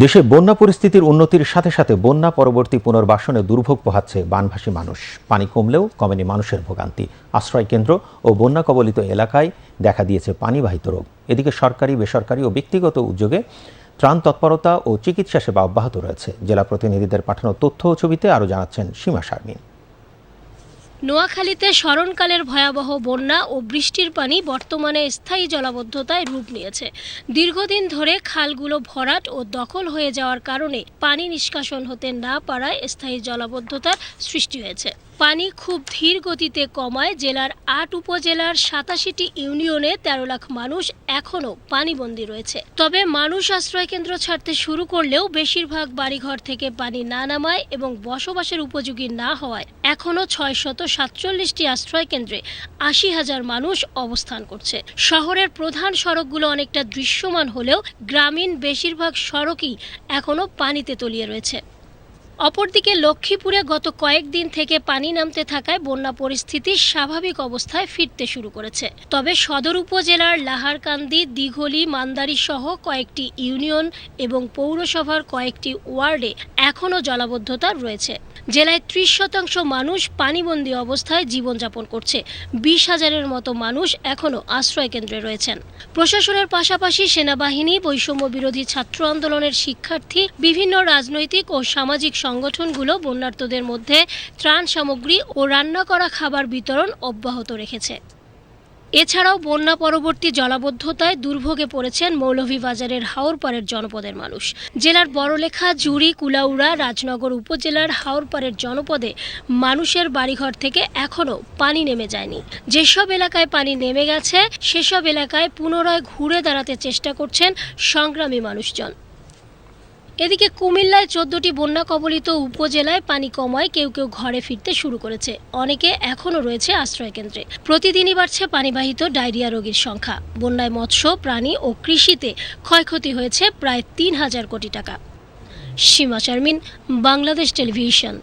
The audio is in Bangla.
দেশে বন্যা পরিস্থিতির উন্নতির সাথে সাথে বন্যা পরবর্তী পুনর্বাসনে দুর্ভোগ পোহাচ্ছে বানভাসী মানুষ। পানি কমলেও কমেনি মানুষের ভোগান্তি। আশ্রয় কেন্দ্র ও বন্যা কবলিত এলাকায় দেখা দিয়েছে পানিবাহিত রোগ। এদিকে সরকারি, বেসরকারি ও ব্যক্তিগত উদ্যোগে ত্রাণ তৎপরতা ও চিকিৎসা সেবা অব্যাহত রয়েছে। জেলা প্রতিনিধিদের পাঠানো তথ্য ও ছবিতে আরও জানাচ্ছেন সীমা শারমিন। নোয়াখালীতে স্মরণকালের ভয়াবহ বন্যা ও বৃষ্টির পানি বর্তমানে স্থায়ী জলাবদ্ধতায় রূপ নিয়েছে। দীর্ঘদিন ধরে খালগুলো ভরাট ও দখল হয়ে যাওয়ার কারণে পানি নিষ্কাশন হতে না পারায় স্থায়ী জলাবদ্ধতার সৃষ্টি হয়েছে। পানি খুব ধীর গতিতে কমায় জেলার আট উপজেলার সাতাশিটি ইউনিয়নে তেরো লাখ মানুষ এখনও পানিবন্দী রয়েছে। তবে মানুষ আশ্রয় কেন্দ্র ছাড়তে শুরু করলেও বেশিরভাগ বাড়িঘর থেকে পানি না নামায় এবং বসবাসের উপযোগী না হওয়ায় এখনও ছয় শত সাতচল্লিশটি আশ্রয় কেন্দ্রে আশি হাজার মানুষ অবস্থান করছে। শহরের প্রধান সড়কগুলো অনেকটা দৃশ্যমান হলেও গ্রামীণ বেশিরভাগ সড়কই এখনও পানিতে তলিয়ে রয়েছে। অপরদিকে লক্ষ্মীপুরে গত কয়েকদিন থেকে পানি নামতে থাকায় বন্যা পরিস্থিতি স্বাভাবিক অবস্থায় ফিরতে শুরু করেছে। তবে সদর উপজেলার লাহারকান্দি, দিঘলি, মান্দারি সহ কয়েকটি ইউনিয়ন এবং পৌরসভার কয়েকটি ওয়ার্ডে এখনও জলাবদ্ধতা রয়েছে। জেলায় ত্রিশ শতাংশ মানুষ পানিবন্দী অবস্থায় জীবনযাপন করছে। বিশ হাজারের মতো মানুষ এখনও আশ্রয় কেন্দ্রে রয়েছেন। প্রশাসনের পাশাপাশি সেনাবাহিনী, বৈষম্য বিরোধী ছাত্র আন্দোলনের শিক্ষার্থী, বিভিন্ন রাজনৈতিক ও সামাজিক সংগঠনগুলো বন্যার্তদের মধ্যে ত্রাণ সামগ্রী ও রান্না করা খাবার বিতরণ অব্যাহত রেখেছে। এছাড়াও বন্যা পরবর্তী জলাবদ্ধতায় দুর্ভোগে পড়েছেন মৌলভীবাজারের হাওরপাড়ের জনপদের মানুষ। জেলার বড়লেখা, জুড়ি, কুলাউড়া, রাজনগর উপজেলার হাওরপাড়ের জনপদে মানুষের বাড়িঘর থেকে এখনও পানি নেমে যায়নি। যেসব এলাকায় পানি নেমে গেছে, সেসব এলাকায় পুনরায় ঘুরে দাঁড়াতে চেষ্টা করছেন সংগ্রামী মানুষজন। এদিকে কুমিল্লায় চোদ্দটি বন্যা কবলিত উপজেলায় পানি কমায় কেউ কেউ ঘরে ফিরতে শুরু করেছে। অনেকে এখনও রয়েছে আশ্রয় কেন্দ্রে প্রতিদিনই বাড়ছে পানিবাহিত ডায়রিয়া রোগীর সংখ্যা। বন্যায় মৎস্য, প্রাণী ও কৃষিতে ক্ষয়ক্ষতি হয়েছে প্রায় তিন হাজার কোটি টাকা। সীমা শারমিন, বাংলাদেশ টেলিভিশন।